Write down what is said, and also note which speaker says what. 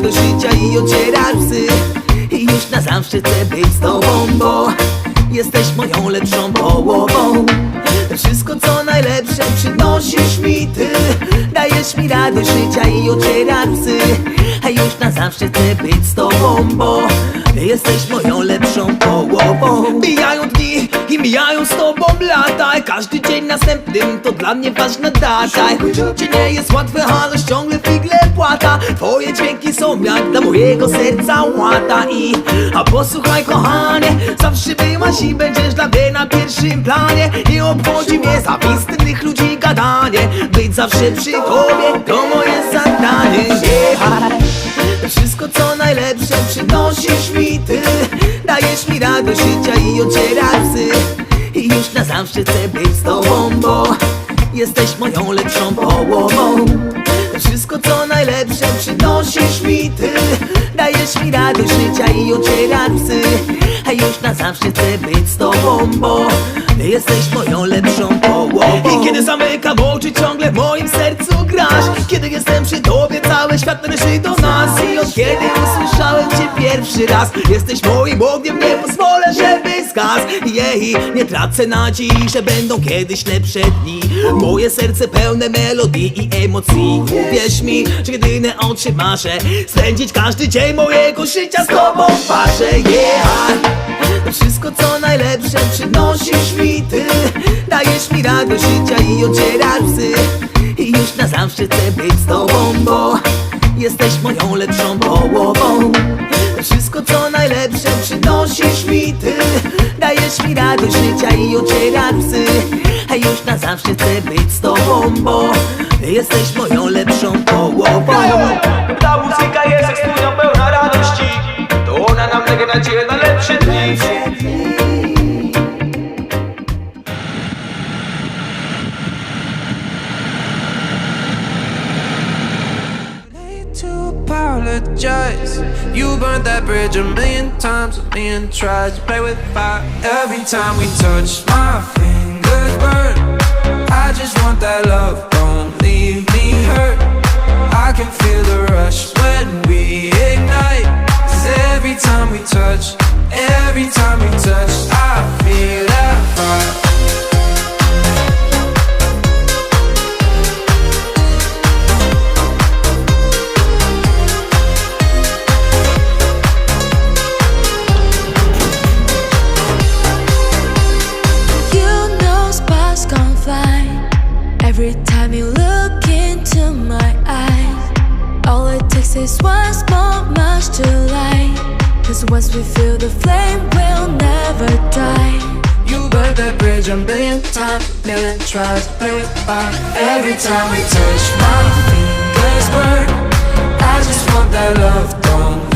Speaker 1: Radość życia i ocierasz łzy. I już na zawsze chcę być z tobą, bo Jesteś moją lepszą połową. Wszystko co najlepsze przynosisz mi ty. Dajesz mi radość życia i ocierasz łzy. A już na zawsze chcę być z tobą, bo Jesteś moją lepszą połową. Mijają dni i mijają z tobą lata. Każdy dzień następnym to dla mnie ważna data. Życie nie jest łatwe, ale ciągle figle płata. Twoje dźwięki są jak dla mojego serca łata. I a posłuchaj kochanie Zawsze byłaś i będziesz dla mnie na pierwszym planie. Nie obchodzi mnie zawistnych ludzi gadanie. Być zawsze przy tobie to moje zadanie. Wszystko co najlepsze przynosisz mi ty. Dajesz mi radość życia i ocierasz łzy I już na zawsze chcę być z tobą, bo Jesteś moją lepszą połową Wszystko co najlepsze przynosisz mi ty. Dajesz mi radość życia i ocierasz łzy. A już na zawsze chcę być z tobą, bo Jesteś moją lepszą połową. I kiedy zamykam oczy ciągle w moim sercu grasz. Kiedy jestem przy tobie cały świat należy do nas I od kiedy usłyszałem cię pierwszy raz. Jesteś moim ogniem, nie pozwolę, żeby zgasł. Jej, nie tracę nadziei, że będą kiedyś lepsze dni. Moje serce pełne melodii i emocji. Uwierz mi, że jedyne oczy marzę Spędzić każdy dzień mojego życia z tobą w parze Yeah Wszystko co najlepsze przynosisz mi ty. Dajesz mi radość życia i ocierasz łzy. I już na zawsze chcę być z tobą, bo Jesteś moją lepszą połową. Wszystko co najlepsze przynosisz mi ty. Dajesz mi radość życia i ocierasz łzy. A już na zawsze chcę być z tobą, bo Jesteś moją lepszą połową.
Speaker 2: Ta muzyka jest jak studnia pełna radości. To ona nam daje nadzieję na lepsze dni
Speaker 3: apologize. You burned that bridge a million times, a million tries. You play with fire every time we touch. My fingers burn. I just want that love, don't leave me hurt. I can feel the rush when we ignite. 'Cause every time we touch, every time we touch, I feel that fire.
Speaker 4: You look into my eyes. All it takes is one small match to light. Cause once we feel the flame, we'll never die.
Speaker 3: You burn that bridge a million times, million tries with fire. Every time we touch, my fingers burn. I just want that love, don't